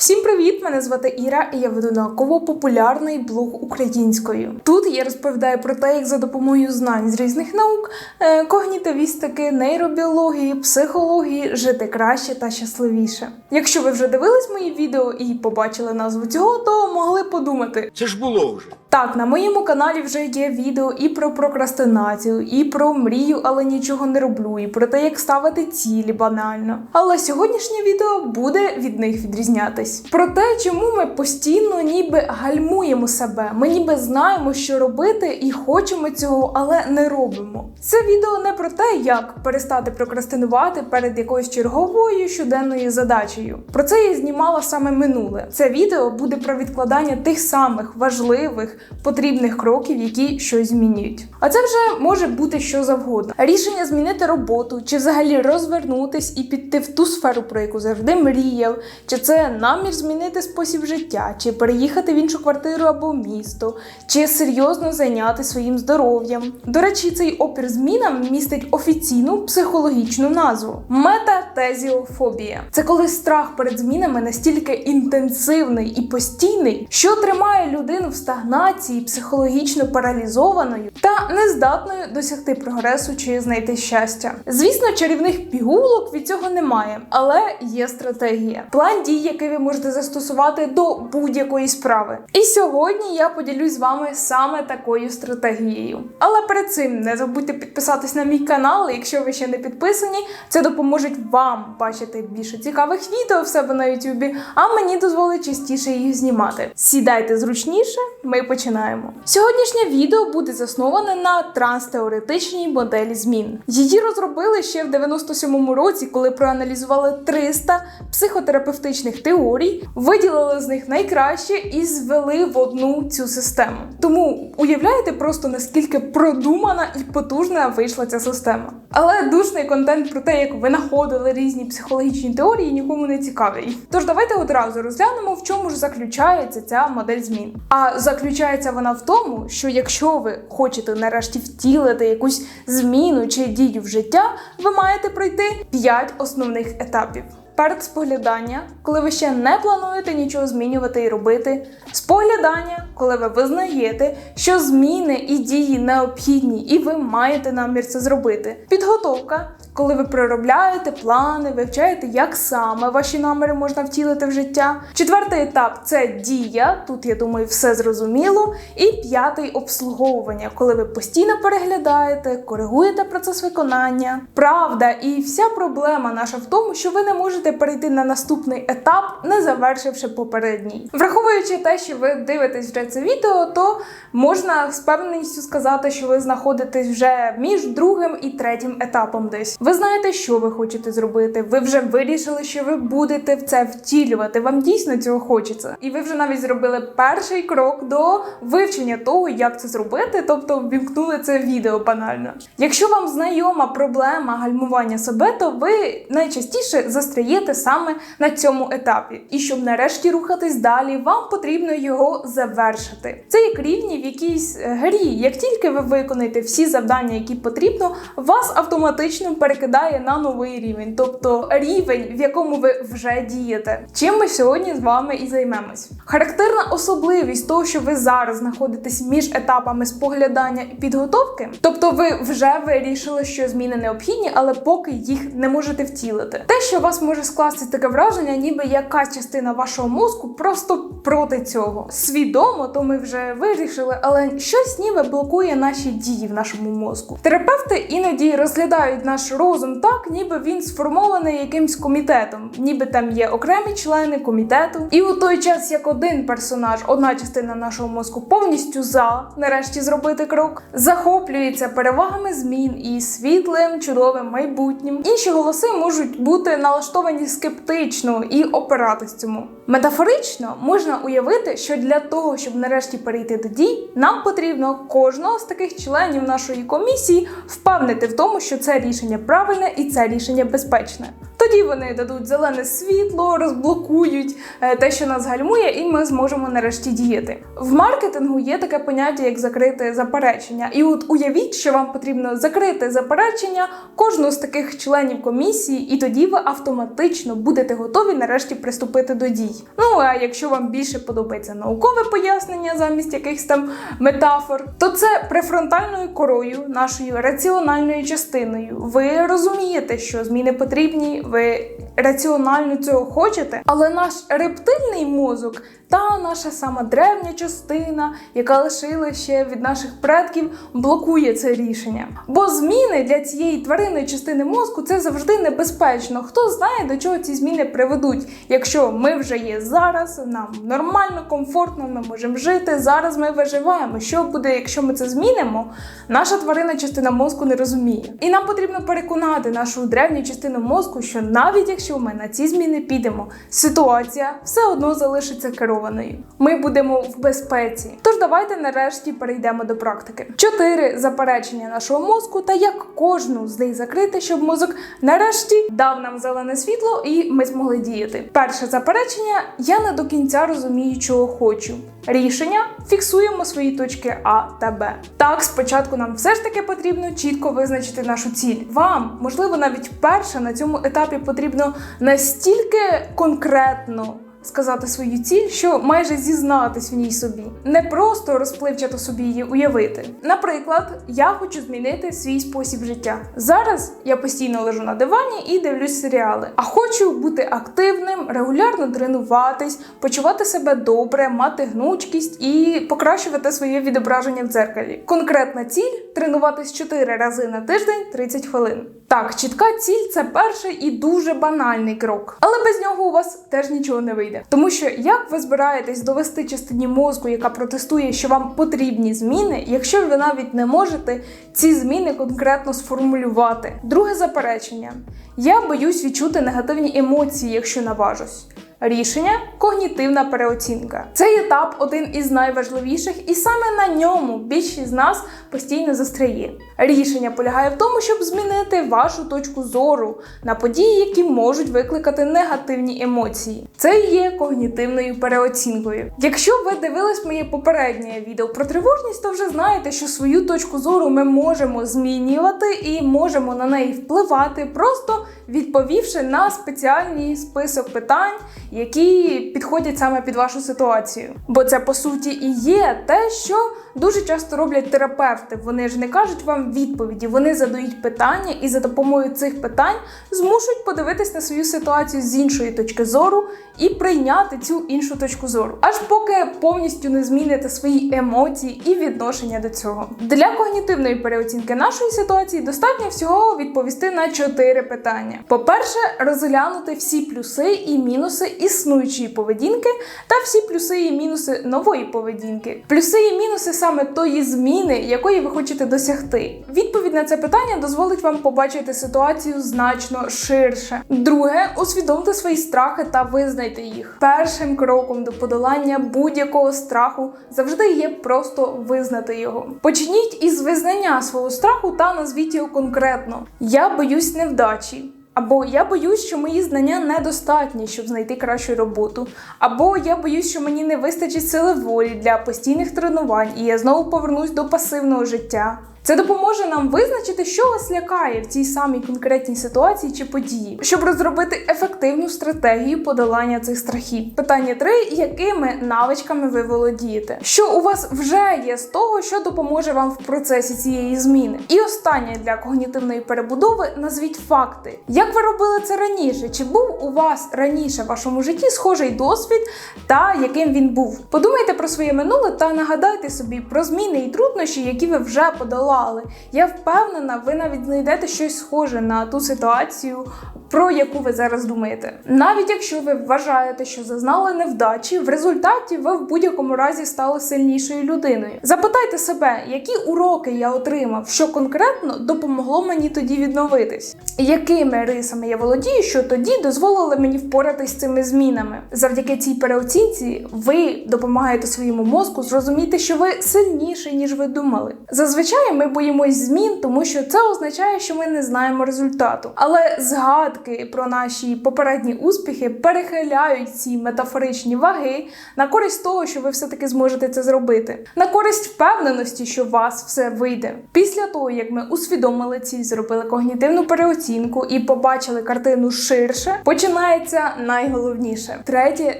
Всім привіт! Мене звати Іра, і я веду науково-популярний блог українською. Тут я розповідаю про те, як за допомогою знань з різних наук, е, когнітивістики, нейробіології, психології жити краще та щасливіше. Якщо ви вже дивились мої відео і побачили назву цього, то могли подумати, Це ж було вже. Так, на моєму каналі вже є відео і про прокрастинацію, і про мрію, але нічого не роблю, і про те, як ставити цілі банально. Але сьогоднішнє відео буде від них відрізнятись. Про те, чому ми постійно ніби гальмуємо себе. Ми ніби знаємо, що робити, і хочемо цього, але не робимо. Це відео не про те, як перестати прокрастинувати перед якоюсь черговою щоденною задачею. Про це я знімала саме минуле. Це відео буде про відкладання тих самих важливих потрібних кроків, які щось змінюють. А це вже може бути що завгодно. Рішення змінити роботу, чи взагалі розвернутись і піти в ту сферу, про яку завжди мріяв, чи це намір змінити спосіб життя, чи переїхати в іншу квартиру або місто, чи серйозно зайняти своїм здоров'ям. До речі, цей опір змінам містить офіційну психологічну назву метатезіофобія. Це коли страх перед змінами настільки інтенсивний і постійний, що тримає людину в стагнації, психологічно паралізованою та нездатною досягти прогресу чи знайти щастя. Звісно, чарівних пігулок від цього немає, але є стратегія. План дій, який ви можете застосувати до будь-якої справи. І сьогодні я поділюсь з вами саме такою стратегією. Але перед цим не забудьте підписатись на мій канал, якщо ви ще не підписані. Це допоможе вам бачити більше цікавих відео в себе на YouTube, а мені дозволить частіше їх знімати. Сідайте зручніше, ми починаємо. Сьогоднішнє відео буде засноване на транстеоретичній моделі змін. Її розробили ще в 97-му році, коли проаналізували 300 психотерапевтичних теорій, виділили з них найкраще і звели в одну цю систему. Тому уявляєте просто наскільки продумана і потужна вийшла ця система. Але душний контент про те, як винаходили різні психологічні теорії, нікому не цікавий. Тож давайте одразу розглянемо, в чому ж заключається ця модель змін. А заключається вона в тому, що якщо ви хочете нарешті втілити якусь зміну чи дію в життя, ви маєте пройти 5 основних етапів. Перед споглядання, коли ви ще не плануєте нічого змінювати і робити. Споглядання, коли ви визнаєте, що зміни і дії необхідні, і ви маєте намір це зробити. Підготовка, коли ви проробляєте плани, вивчаєте, як саме ваші наміри можна втілити в життя. Четвертий етап це дія. Тут я думаю, все зрозуміло. І п'ятий обслуговування, коли ви постійно переглядаєте, коригуєте процес виконання. Правда, і вся проблема наша в тому, що ви не можете перейти на наступний етап, не завершивши попередній. Враховуючи те, що ви дивитесь вже це відео, то можна з певністю сказати, що ви знаходитесь вже між другим і третім етапом десь. Ви знаєте, що ви хочете зробити. Ви вже вирішили, що ви будете в це втілювати. Вам дійсно цього хочеться. І ви вже навіть зробили перший крок до вивчення того, як це зробити, тобто ввімкнули це відео банально. Якщо вам знайома проблема гальмування себе, то ви найчастіше застряєте саме на цьому етапі. І щоб нарешті рухатись далі, вам потрібно його завершити. Це як рівні в якійсь грі. Як тільки ви виконаєте всі завдання, які потрібно, вас автоматично перекидає на новий рівень, тобто рівень, в якому ви вже дієте. Чим ми сьогодні з вами і займемось. Характерна особливість того, що ви зараз знаходитесь між етапами споглядання і підготовки, тобто ви вже вирішили, що зміни необхідні, але поки їх не можете втілити. Те, що вас може скласти таке враження, ніби якась частина вашого мозку просто проти цього. Свідомо, то ми вже вирішили, але щось ніби блокує наші дії в нашому мозку. Терапевти іноді розглядають наш розум так, ніби він сформований якимсь комітетом, ніби там є окремі члени комітету. І у той час, як один персонаж, одна частина нашого мозку повністю за нарешті зробити крок, захоплюється перевагами змін і світлим, чудовим майбутнім. Інші голоси можуть бути налаштовані скептично і опиратись цьому. Метафорично можна уявити, що для того, щоб нарешті перейти до дій, нам потрібно кожного з таких членів нашої комісії впевнити в тому, що це рішення правильне і це рішення безпечне. Тоді вони дадуть зелене світло, розблокують е, те, що нас гальмує, і ми зможемо нарешті діяти. В маркетингу є таке поняття, як закрити заперечення. І от уявіть, що вам потрібно закрити заперечення кожного з таких членів комісії, і тоді ви автоматично будете готові нарешті приступити до дій. Ну а якщо вам більше подобається наукове пояснення замість якихось там метафор, то це префронтальною корою, нашою раціональною частиною. Ви розумієте, що зміни потрібні, ви раціонально цього хочете, але наш рептильний мозок та наша сама древня частина, яка лишила ще від наших предків, блокує це рішення. Бо зміни для цієї тваринної частини мозку це завжди небезпечно. Хто знає, до чого ці зміни приведуть, якщо ми вже є зараз, нам нормально, комфортно, ми можемо жити. Зараз ми виживаємо. Що буде, якщо ми це змінимо? Наша тваринна частина мозку не розуміє. І нам потрібно переконати нашу древню частину мозку, що навіть якщо ми на ці зміни підемо, ситуація все одно залишиться керованою. Ми будемо в безпеці. Тож давайте нарешті перейдемо до практики. Чотири заперечення нашого мозку та як кожну з них закрити, щоб мозок нарешті дав нам зелене світло і ми змогли діяти. Перше заперечення: я не до кінця розумію, чого хочу. Рішення фіксуємо свої точки А та Б. Так, спочатку нам все ж таки потрібно чітко визначити нашу ціль. Вам, можливо, навіть перше на цьому етапі потрібно настільки конкретно. Сказати свою ціль, що майже зізнатись в ній собі, не просто розпливчато собі її уявити. Наприклад, я хочу змінити свій спосіб життя. Зараз я постійно лежу на дивані і дивлюсь серіали, а хочу бути активним, регулярно тренуватись, почувати себе добре, мати гнучкість і покращувати своє відображення в дзеркалі. Конкретна ціль тренуватись 4 рази на тиждень 30 хвилин. Так, чітка ціль це перший і дуже банальний крок, але без нього у вас теж нічого не вийде. Тому що як ви збираєтесь довести частині мозку, яка протестує, що вам потрібні зміни, якщо ви навіть не можете ці зміни конкретно сформулювати? Друге заперечення: я боюсь відчути негативні емоції, якщо наважусь. Рішення когнітивна переоцінка. Цей етап один із найважливіших, і саме на ньому більшість з нас постійно застряє. Рішення полягає в тому, щоб змінити вашу точку зору на події, які можуть викликати негативні емоції. Це є когнітивною переоцінкою. Якщо ви дивились моє попереднє відео про тривожність, то вже знаєте, що свою точку зору ми можемо змінювати і можемо на неї впливати, просто відповівши на спеціальний список питань які підходять саме під вашу ситуацію. Бо це по суті і є те, що дуже часто роблять терапевти. Вони ж не кажуть вам відповіді, вони задають питання і за допомогою цих питань змушують подивитись на свою ситуацію з іншої точки зору і прийняти цю іншу точку зору, аж поки повністю не зміните свої емоції і відношення до цього. Для когнітивної переоцінки нашої ситуації достатньо всього відповісти на чотири питання. По-перше, розглянути всі плюси і мінуси існуючої поведінки та всі плюси і мінуси нової поведінки. Плюси і мінуси саме тої зміни, якої ви хочете досягти. Відповідь на це питання дозволить вам побачити ситуацію значно ширше. Друге, усвідомте свої страхи та визнайте їх. Першим кроком до подолання будь-якого страху завжди є просто визнати його. Почніть із визнання свого страху та назвіть його конкретно. Я боюсь невдачі. Або я боюсь, що мої знання недостатні, щоб знайти кращу роботу. Або я боюсь, що мені не вистачить сили волі для постійних тренувань, і я знову повернусь до пасивного життя. Це допоможе нам визначити, що вас лякає в цій самій конкретній ситуації чи події, щоб розробити ефективну стратегію подолання цих страхів. Питання 3. якими навичками ви володієте? Що у вас вже є з того, що допоможе вам в процесі цієї зміни? І останнє для когнітивної перебудови назвіть факти. Як ви робили це раніше? Чи був у вас раніше в вашому житті схожий досвід та яким він був? Подумайте про своє минуле та нагадайте собі про зміни і труднощі, які ви вже подолали подолали. Я впевнена, ви навіть знайдете щось схоже на ту ситуацію, про яку ви зараз думаєте. Навіть якщо ви вважаєте, що зазнали невдачі, в результаті ви в будь-якому разі стали сильнішою людиною. Запитайте себе, які уроки я отримав, що конкретно допомогло мені тоді відновитись, якими рисами я володію, що тоді дозволили мені впоратись з цими змінами. Завдяки цій переоцінці ви допомагаєте своєму мозку зрозуміти, що ви сильніший, ніж ви думали. Зазвичай ми боїмось змін, тому що це означає, що ми не знаємо результату. Але згадки про наші попередні успіхи перехиляють ці метафоричні ваги на користь того, що ви все-таки зможете це зробити, на користь впевненості, що у вас все вийде. Після того, як ми усвідомили ціль, зробили когнітивну переоцінку і побачили картину ширше, починається найголовніше третє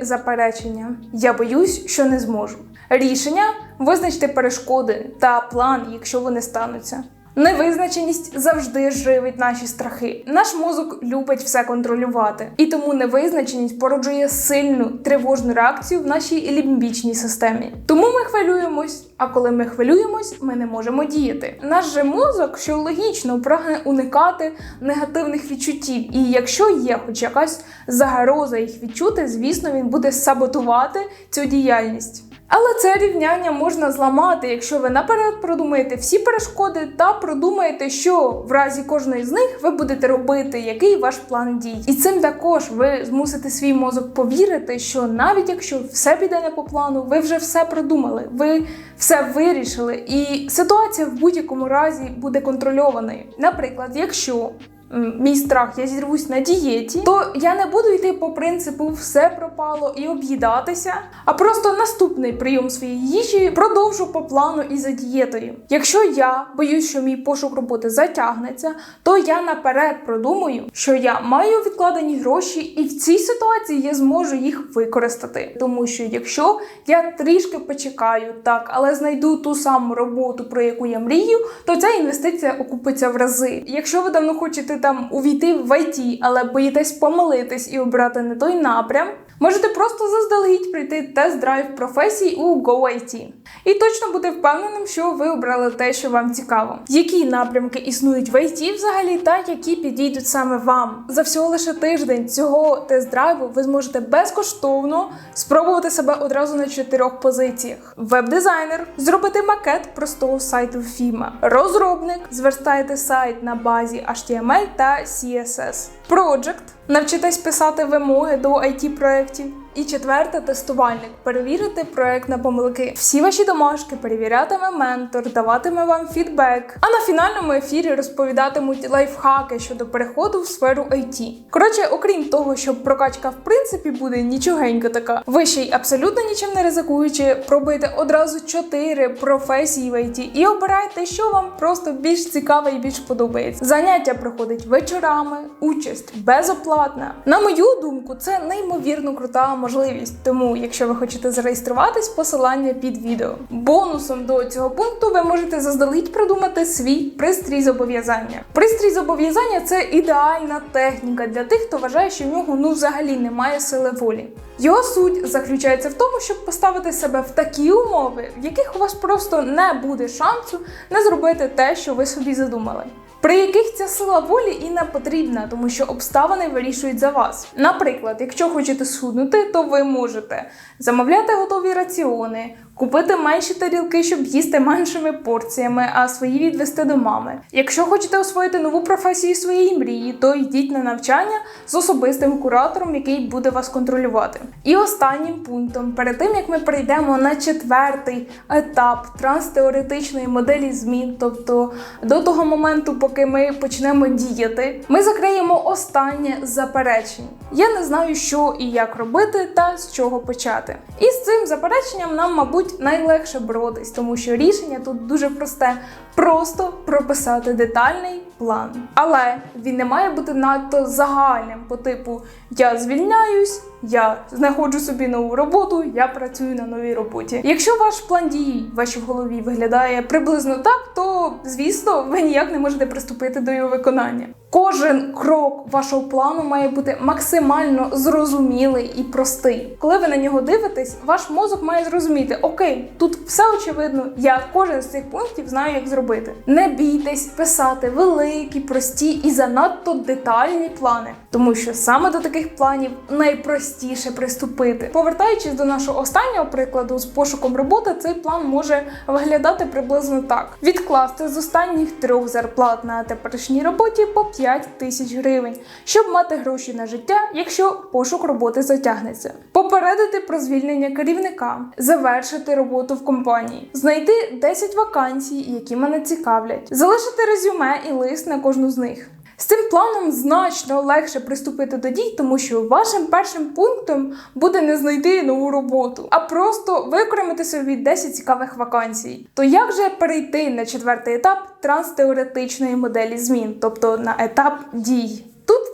заперечення: я боюсь, що не зможу. Рішення визначте перешкоди та план, якщо вони стануться. Невизначеність завжди живить наші страхи. Наш мозок любить все контролювати, і тому невизначеність породжує сильну тривожну реакцію в нашій лімбічній системі. Тому ми хвилюємось. А коли ми хвилюємось, ми не можемо діяти. Наш же мозок, що логічно, прагне уникати негативних відчуттів. І якщо є хоч якась загроза їх відчути, звісно, він буде саботувати цю діяльність. Але це рівняння можна зламати, якщо ви наперед продумаєте всі перешкоди та продумаєте, що в разі кожної з них ви будете робити, який ваш план дій. І цим також ви змусите свій мозок повірити, що навіть якщо все піде не по плану, ви вже все продумали, ви все вирішили, і ситуація в будь-якому разі буде контрольованою. Наприклад, якщо мій страх, я зірвусь на дієті, то я не буду йти по принципу все пропало і об'їдатися, а просто наступний прийом своєї їжі продовжу по плану і за дієтою. Якщо я боюсь, що мій пошук роботи затягнеться, то я наперед продумаю, що я маю відкладені гроші, і в цій ситуації я зможу їх використати. Тому що якщо я трішки почекаю, так, але знайду ту саму роботу, про яку я мрію, то ця інвестиція окупиться в рази. Якщо ви давно хочете там увійти в IT, але боїтесь помилитись і обрати не той напрям, можете просто заздалегідь прийти тест-драйв професій у GoIT. І точно бути впевненим, що ви обрали те, що вам цікаво. Які напрямки існують в IT взагалі, та які підійдуть саме вам. За всього лише тиждень цього тест-драйву ви зможете безкоштовно спробувати себе одразу на чотирьох позиціях: веб-дизайнер, зробити макет простого сайту Fima, розробник, зверстаєте сайт на базі HTML та CSS, Project, навчитесь писати вимоги до it проєктів. І четверте тестувальник перевірити проект на помилки. Всі ваші домашки перевірятиме ментор, даватиме вам фідбек. А на фінальному ефірі розповідатимуть лайфхаки щодо переходу в сферу IT. Коротше, окрім того, що прокачка в принципі буде нічогенька така, ви ще й абсолютно нічим не ризикуючи, пробуйте одразу чотири професії в IT і обирайте, що вам просто більш цікаве і більш подобається. Заняття проходить вечорами, участь безоплатна. На мою думку, це неймовірно крута можливість. Тому, якщо ви хочете зареєструватись, посилання під відео. Бонусом до цього пункту ви можете заздалегідь придумати свій пристрій зобов'язання. Пристрій зобов'язання це ідеальна техніка для тих, хто вважає, що в нього ну взагалі немає сили волі. Його суть заключається в тому, щоб поставити себе в такі умови, в яких у вас просто не буде шансу не зробити те, що ви собі задумали. При яких ця сила волі і не потрібна, тому що обставини вирішують за вас. Наприклад, якщо хочете схуднути, то ви можете замовляти готові раціони, купити менші тарілки, щоб їсти меншими порціями, а свої відвести до мами. Якщо хочете освоїти нову професію своєї мрії, то йдіть на навчання з особистим куратором, який буде вас контролювати. І останнім пунктом, перед тим як ми перейдемо на четвертий етап транстеоретичної моделі змін, тобто до того моменту, поки ми почнемо діяти, ми закриємо останнє заперечення. Я не знаю, що і як робити, та з чого почати. І з цим запереченням нам, мабуть, найлегше боротись, тому що рішення тут дуже просте: просто прописати детальний план. Але він не має бути надто загальним по типу я звільняюсь, я знаходжу собі нову роботу, я працюю на новій роботі. Якщо ваш план дій в вашій голові виглядає приблизно так, то звісно ви ніяк не можете приступити до його виконання. Кожен крок вашого плану має бути максимально зрозумілий і простий. Коли ви на нього дивитесь, ваш мозок має зрозуміти: окей, тут все очевидно, я кожен з цих пунктів знаю, як зробити. Не бійтесь писати великі, прості і занадто детальні плани, тому що саме до таких планів найпростіше приступити. Повертаючись до нашого останнього прикладу з пошуком роботи, цей план може виглядати приблизно так: відкласти з останніх трьох зарплат на теперішній роботі по 5 тисяч гривень, щоб мати гроші на життя, якщо пошук роботи затягнеться. Попередити про звільнення керівника, завершити роботу в компанії, знайти 10 вакансій, які мене цікавлять, залишити резюме і лист на кожну з них. З цим планом значно легше приступити до дій, тому що вашим першим пунктом буде не знайти нову роботу, а просто викоримати собі 10 цікавих вакансій. То як же перейти на четвертий етап транстеоретичної моделі змін, тобто на етап дій?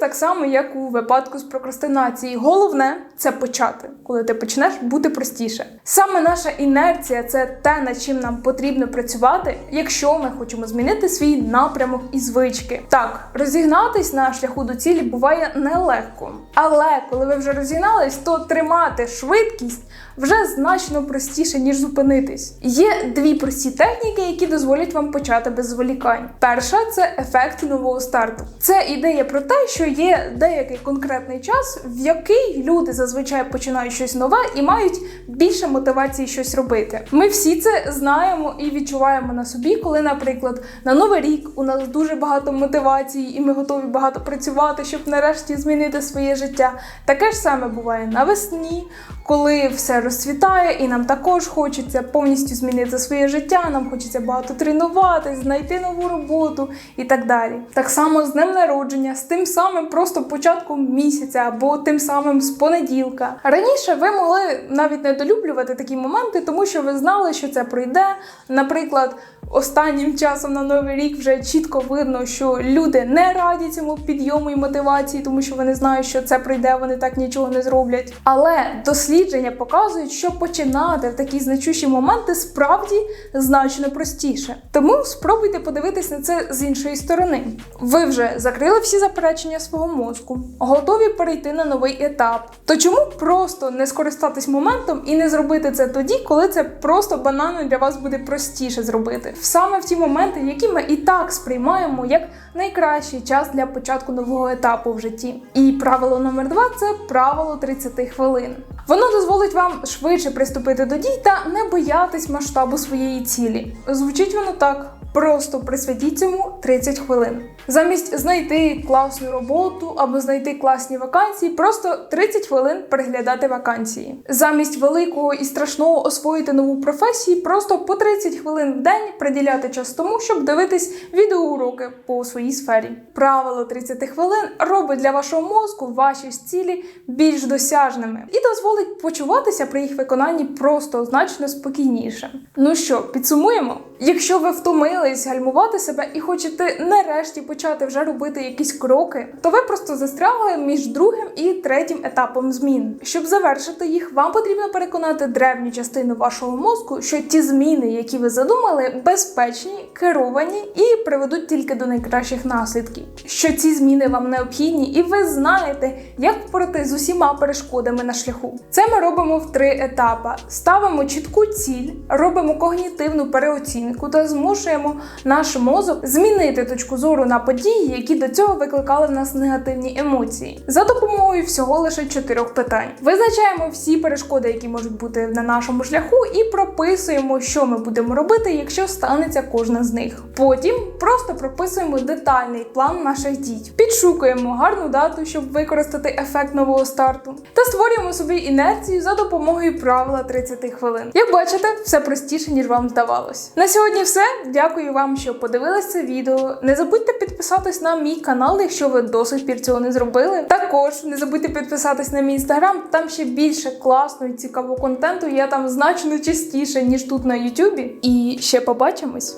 Так само, як у випадку з прокрастинації. Головне це почати. Коли ти почнеш, буде простіше. Саме наша інерція це те, над чим нам потрібно працювати, якщо ми хочемо змінити свій напрямок і звички. Так, розігнатись на шляху до цілі буває нелегко. Але коли ви вже розігнались, то тримати швидкість вже значно простіше, ніж зупинитись. Є дві прості техніки, які дозволять вам почати без зволікань. Перша це ефект нового старту. Це ідея про те, що є деякий конкретний час, в який люди зазвичай починають щось нове і мають більше мотивації щось робити. Ми всі це знаємо і відчуваємо на собі, коли, наприклад, на новий рік у нас дуже багато мотивації, і ми готові багато працювати, щоб нарешті змінити своє життя. Таке ж саме буває навесні, коли все розцвітає, і нам також хочеться повністю змінити своє життя. Нам хочеться багато тренуватись, знайти нову роботу і так далі. Так само з днем народження, з тим самим просто початком місяця або тим самим з понеділка. Раніше ви могли навіть недолюблювати такі моменти, тому що ви знали, що це пройде. Наприклад, останнім часом на новий рік вже чітко видно, що люди не раді цьому підйому і мотивації, тому що вони знають, що це пройде, вони так нічого не зроблять. Але дослідження показують, що починати в такі значущі моменти справді значно простіше. Тому спробуйте подивитись на це з іншої сторони. Ви вже закрили всі заперечення свого мозку, готові перейти на новий етап. То чому просто не скористатись моментом і не зробити це тоді, коли це просто банально для вас буде простіше зробити? Саме в ті моменти, які ми і так сприймаємо як найкращий час для початку нового етапу в житті. І правило номер два це правило 30 хвилин. Воно дозволить вам швидше приступити до дій та не боятись масштабу своєї цілі. Звучить воно так. Просто присвятіть цьому 30 хвилин. Замість знайти класну роботу або знайти класні вакансії, просто 30 хвилин переглядати вакансії. Замість великого і страшного освоїти нову професію, просто по 30 хвилин в день приділяти час тому, щоб дивитись відеоуроки по своїй сфері. Правило 30 хвилин робить для вашого мозку ваші цілі більш досяжними і дозволить почуватися при їх виконанні просто значно спокійніше. Ну що, підсумуємо? Якщо ви втомились гальмувати себе і хочете нарешті почати вже робити якісь кроки, то ви просто застрягли між другим і третім етапом змін. Щоб завершити їх, вам потрібно переконати древню частину вашого мозку, що ті зміни, які ви задумали, безпечні, керовані і приведуть тільки до найкращих наслідків. Що ці зміни вам необхідні, і ви знаєте, як впорати з усіма перешкодами на шляху. Це ми робимо в три етапи: ставимо чітку ціль, робимо когнітивну переоцінку та змушуємо наш мозок змінити точку зору на події, які до цього викликали в нас негативні емоції, за допомогою всього лише чотирьох питань. Визначаємо всі перешкоди, які можуть бути на нашому шляху, і прописуємо, що ми будемо робити, якщо станеться кожна з них. Потім просто прописуємо детальний план наших дій, підшукуємо гарну дату, щоб використати ефект нового старту, та створюємо собі інерцію за допомогою правила 30 хвилин. Як бачите, все простіше ніж вам здавалось. На сьогодні все. Дякую вам, що подивилися відео. Не забудьте підписатись на мій канал, якщо ви до сих пір цього не зробили. Також не забудьте підписатись на мій інстаграм, там ще більше класного і цікавого контенту. Я там значно частіше, ніж тут на Ютубі. І ще побачимось.